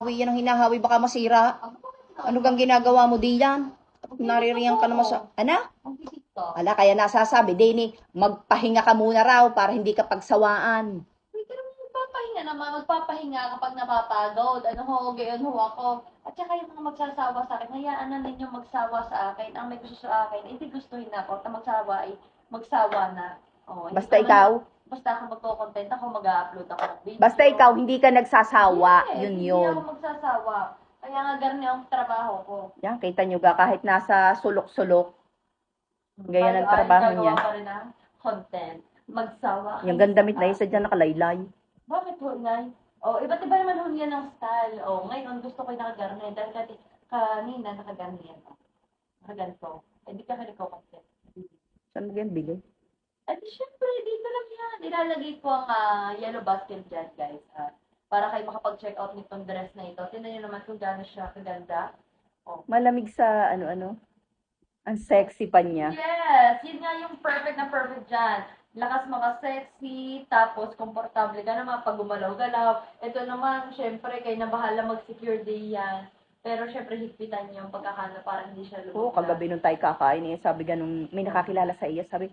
Hawi yan ang hinahawi, baka masira. Ano kang ginagawa mo diyan? Naririyan ka naman sa... Ana? Ala, kaya nasasabi, Dini, magpahinga ka muna raw para hindi ka pagsawaan. Uy, pero magpapahinga naman. Magpapahinga kapag napapagod. Ano ho, gayon ho ako. At saka yung mga magsasawa sa akin, hayaan na ninyo magsawa sa akin. Ang may gusto sa akin, hindi gustuhin ako. At magsawa ay magsawa na. Oh, Basta ikaw, Basta ako magko-content ako, mag-upload ako ng video. basta ikaw, hindi ka nagsasawa. Yes, Yun Hindi yun. ako magsasawa. Kaya nga ganun yung trabaho ko. Yan, kita nyo ga, kahit nasa sulok-sulok, Ganyan ang Ay, trabaho gagawa niya. pa rin ng content. Magsawa. yung gandamit na isa dyan nakalaylay. Bakit ho, Nay? Oh, iba't iba naman ho yan ng style. Oh, ngayon gusto ko yung nakagarnet. Dahil kati, kanina nakagarnet. Nakaganto. Eh, di ka ko kasi. Saan mo yan bigay? At syempre, dito lang yan. Ilalagay ko ang ah, yellow basket dyan, guys. ah, para kayo makapag-check out nitong dress na ito. Tingnan nyo naman kung gaano siya kaganda. Malamig sa ano-ano. Ang sexy pa niya. Yes! Yun nga yung perfect na perfect dyan. Lakas mga sexy, tapos komportable ka naman pag gumalaw-galaw. Ito naman, syempre, kayo na bahala mag-secure day yan. Pero syempre, higpitan niyo yung pagkakano para hindi siya Oo, lumabas. kagabi nung tayo kakain, eh, sabi ganun, may nakakilala sa iya, sabi,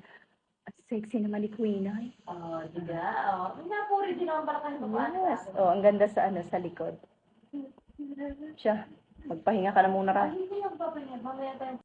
sexy naman ni Queen Ay. Oh, diga? Oh, may napuri din naman pala kayo babae. Yes. Oh, ang ganda sa ano, sa likod. Siya, magpahinga ka na muna ka. Ay, hindi yung papahinga. Mamaya tayo